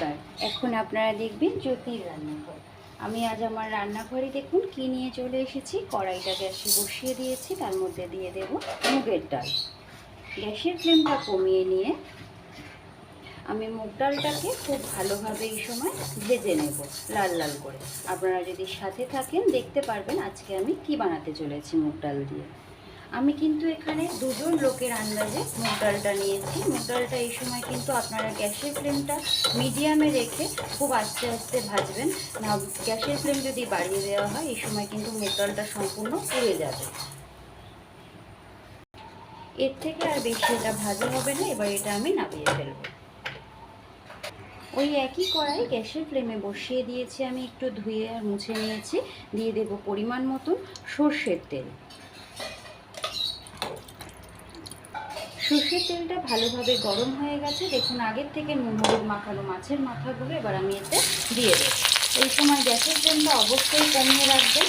নমস্কার। এখন আপনারা দেখবেন জ্যোতির রান্নাঘর। আমি আজ আমার রান্নাঘরে দেখুন কি নিয়ে চলে এসেছি। কড়াইটা গ্যাসে বসিয়ে দিয়েছি, তার মধ্যে দিয়ে দেব মুগের ডাল। গ্যাসের ফ্লেমটা কমিয়ে নিয়ে আমি মুগ ডালটাকে খুব ভালোভাবে এই সময় ভেজে নেব, লাল লাল করে। আপনারা যদি সাথে থাকেন, দেখতে পারবেন আজকে আমি কি বানাতে চলেছি মুগ ডাল দিয়ে। আমি কিন্তু এখানে দুজন লোকের আন্দাজে মুগ নিয়েছি। মুগ এই সময় কিন্তু আপনারা গ্যাসের ফ্লেমটা মিডিয়ামে রেখে খুব আস্তে আস্তে ভাজবেন। না, গ্যাসের ফ্লেম যদি বাড়িয়ে দেওয়া হয়, এই সময় কিন্তু মুগ সম্পূর্ণ পুড়ে যাবে। এর থেকে আর বেশি এটা ভাজা হবে না, এবার এটা আমি নামিয়ে ফেলব। ওই একই কড়াই গ্যাসের ফ্লেমে বসিয়ে দিয়েছি, আমি একটু ধুয়ে আর মুছে নিয়েছি। দিয়ে দেব পরিমাণ মতন সর্ষের তেল। সর্ষের তেলটা ভালোভাবে গরম হয়ে গেছে। দেখুন, আগের থেকে নুন, হলুদ, মাখানো মাছের মাথাগুলো এবার আমি এতে দিয়ে দেবো। এই সময় গ্যাসের ফ্লেমটা অবশ্যই কমিয়ে রাখবেন।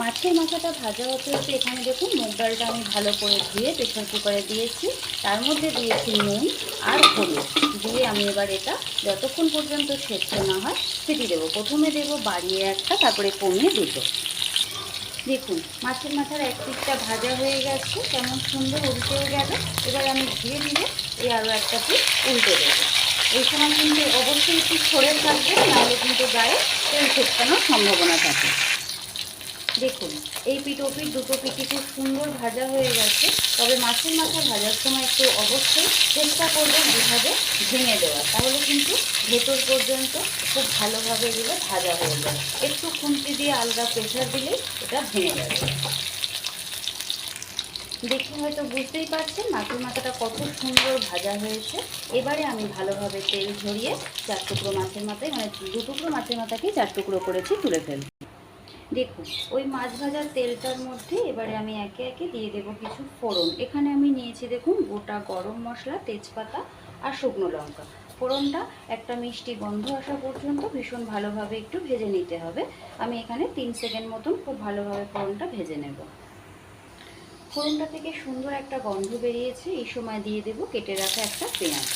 মাছের মাথাটা ভাজা হতে হতে এখানে দেখুন, মুগ ডালটা আমি ভালো করে ধুয়ে প্রেশার কুকারে দিয়েছি। তার মধ্যে দিয়েছি নুন আর হলুদ। দিয়ে আমি এবার এটা যতক্ষণ পর্যন্ত সেদ্ধ না হয় সেটি দেবো। প্রথমে দেবো বাড়িয়ে একটা, তারপরে কমিয়ে দুটো। দেখুন, মাছের মাথার এক পিসটা ভাজা হয়ে গেছে, কেমন সুন্দর উল্টেও গেল। এবার আমি ধীরে ধীরে এই আরও একটা পিস উল্টে দেবো। এই সময় কিন্তু অবশ্যই একটু সরে থাকবে, নাহলে কিন্তু গায়ে তেল ছেটকানোর সম্ভাবনা থাকে। দেখুন, এই পিঠ পিঠ দুটো পিঠই খুব সুন্দর ভাজা হয়ে গেছে, তবে মাছের মাথা ভাজার সময় একটু অবশ্যই চেষ্টা করবেন এভাবে ভেঙে দেওয়া। তাহলে কিন্তু ভেতর পর্যন্ত খুব ভালোভাবে এগুলো ভাজা হয়ে যায় একটু খুন্তি দিয়ে আলগা প্রেশার দিলেই এটা ভেঙে যাবে। দেখে হয়তো বুঝতেই পারছেন মাছের মাথাটা কত সুন্দর ভাজা হয়েছে। এবারে আমি ভালোভাবে তেল ঝরিয়ে চার টুকরো মাছের মাথায় মানে দু টুকরো মাছের মাথাকেই চার টুকরো করেছি তুলে ফেলব। দেখুন, ওই মাছ ভাজার তেলটার মধ্যে এবারে আমি একে একে দিয়ে দেব কিছু ফোড়ন। এখানে আমি নিয়েছি দেখুন গোটা গরম মশলা, তেজপাতা আর শুকনো লঙ্কা। ফোড়নটা একটা মিষ্টি গন্ধ আসা পর্যন্ত ভীষণ ভালোভাবে একটু ভেজে নিতে হবে। আমি এখানে তিন সেকেন্ড মতন খুব ভালোভাবে ফোড়নটা ভেজে নেব। ফোড়নটা থেকে সুন্দর একটা গন্ধ বেরিয়েছে। এই সময় দিয়ে দেব কেটে রাখা একটা পেঁয়াজ।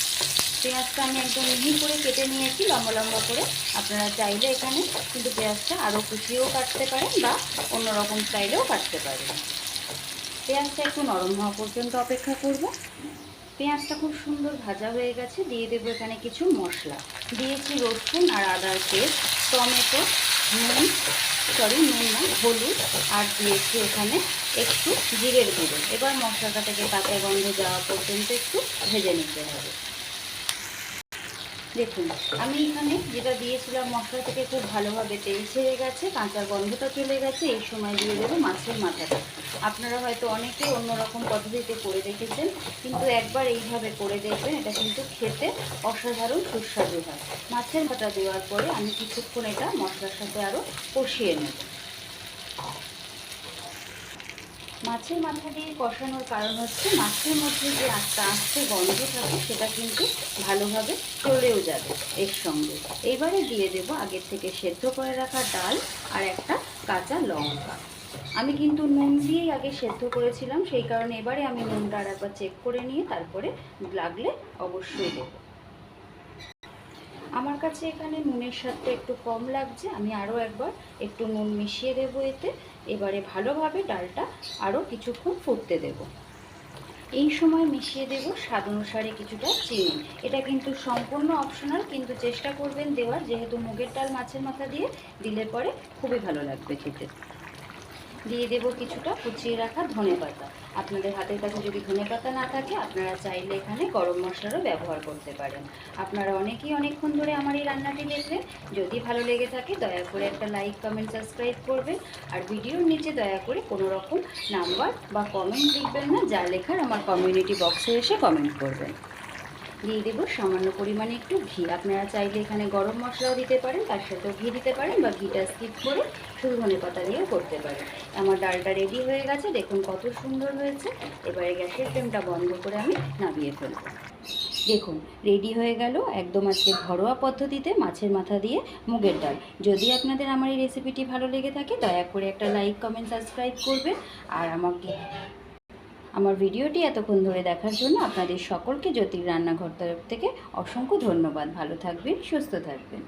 পেঁয়াজটা আমি একদম মিহি করে কেটে নিয়েছি, লম্বা লম্বা করে। আপনারা চাইলে এখানে কিন্তু পেঁয়াজটা আরও কুচিয়েও কাটতে পারেন বা অন্যরকম স্টাইলেও কাটতে পারেন। পেঁয়াজটা একটু নরম হওয়া পর্যন্ত অপেক্ষা করব। পেঁয়াজটা খুব সুন্দর ভাজা হয়ে গেছে, দিয়ে দেবো এখানে কিছু মশলা। দিয়েছি রসুন আর আদার পেস্ট, টমেটো, নুন সরি নুন না, হলুদ, আর দিয়েছি এখানে একটু জিরের গুঁড়ো। এবার মশলাটা থেকে কাঁচা গন্ধ যাওয়া পর্যন্ত একটু ভেজে নিতে হবে। দেখুন, আমি এখানে যেটা দিয়েছিলাম মশলা থেকে খুব ভালোভাবে তেল ছেড়ে গেছে, কাঁচা গন্ধটা চলে গেছে, এই সময় দিয়ে দেবো মাছের মাথাটা। আপনারা হয়তো অনেকেই অন্যরকম পদ্ধতিতে করে দেখেছেন, কিন্তু একবার এইভাবে করে দেখবেন, এটা কিন্তু খেতে অসাধারণ সুস্বাদু হয়। মাছের মাথা দেওয়ার পরে আমি কিছুক্ষণ এটা মশলার সাথে আরও কষিয়ে নেব। মাছের মাথা দিয়ে কষানোর কারণ হচ্ছে মাছের মধ্যে যে একটা আস্তে গন্ধ থাকে, সেটা কিন্তু ভালোভাবে চলেও যাবে এর সঙ্গে। এবারে দিয়ে দেব আগের থেকে সেদ্ধ করে রাখা ডাল আর একটা কাঁচা লঙ্কা। আমি কিন্তু নুন দিয়েই আগে সেদ্ধ করেছিলাম, সেই কারণে এবারে আমি নুনটা আর একবার চেক করে নিয়ে তারপরে লাগলে অবশ্যই দেবো। আমার কাছে এখানে নুনের স্বাদটা একটু কম লাগছে। আমি আরও একবার একটু নুন মিশিয়ে দেবো এতে। এবারে ভালোভাবে ডালটা আরও কিছুক্ষণ ফুটতে দেব। এই সময় মিশিয়ে দেব স্বাদ অনুসারে কিছুটা চিনি। এটা কিন্তু সম্পূর্ণ অপশনাল কিন্তু চেষ্টা করবেন দেওয়ার, যেহেতু মুগের ডাল মাছের মাথা দিয়ে দিলে পরে খুবই ভালো লাগবে খেতে। দিয়ে দেব কিছুটা কুচিয়ে রাখা ধনে পাতা। আপনাদের হাতের কাছে যদি ধনে পাতা না থাকে, আপনারা চাইলে এখানে গরম মশলারও ব্যবহার করতে পারেন। আপনারা অনেকেই অনেকক্ষণ ধরে আমার এই রান্নাটি দেখলেন যদি ভালো লেগে থাকে, দয়া করে একটা লাইক কমেন্ট সাবস্ক্রাইব করবেন। আর ভিডিওর নিচে দয়া করে কোনো রকম নাম্বার বা কমেন্ট লিখবেন না, যা লেখার আমার কমিউনিটি বক্সে এসে কমেন্ট করবেন। দিয়ে দেবো। সামান্য পরিমাণে একটু ঘি। আপনারা চাইলে এখানে গরম মশলাও দিতে পারেন, তার সাথেও ঘি দিতে পারেন বা ঘিটা স্কিপ করে শুধু ধনে পাতা দিয়েও করতে পারেন। আমার ডালটা রেডি হয়ে গেছে, দেখুন কত সুন্দর হয়েছে। এবারে গ্যাসের ফ্লেমটা বন্ধ করে আমি নামিয়ে ফেলব। দেখুন রেডি হয়ে গেল একদম আজকে ঘরোয়া পদ্ধতিতে মাছের মাথা দিয়ে মুগের ডাল। যদি আপনাদের আমার এই রেসিপিটি ভালো লেগে থাকে, দয়া করে একটা লাইক কমেন্ট সাবস্ক্রাইব করবেন। আর আমাকে আমার ভিডিওটি এতক্ষণ ধরে দেখার জন্য আপনাদের সকলকে জ্যোতির রান্নাঘর তরফ থেকে অসংখ্য ধন্যবাদ। ভালো থাকবেন, সুস্থ থাকবেন।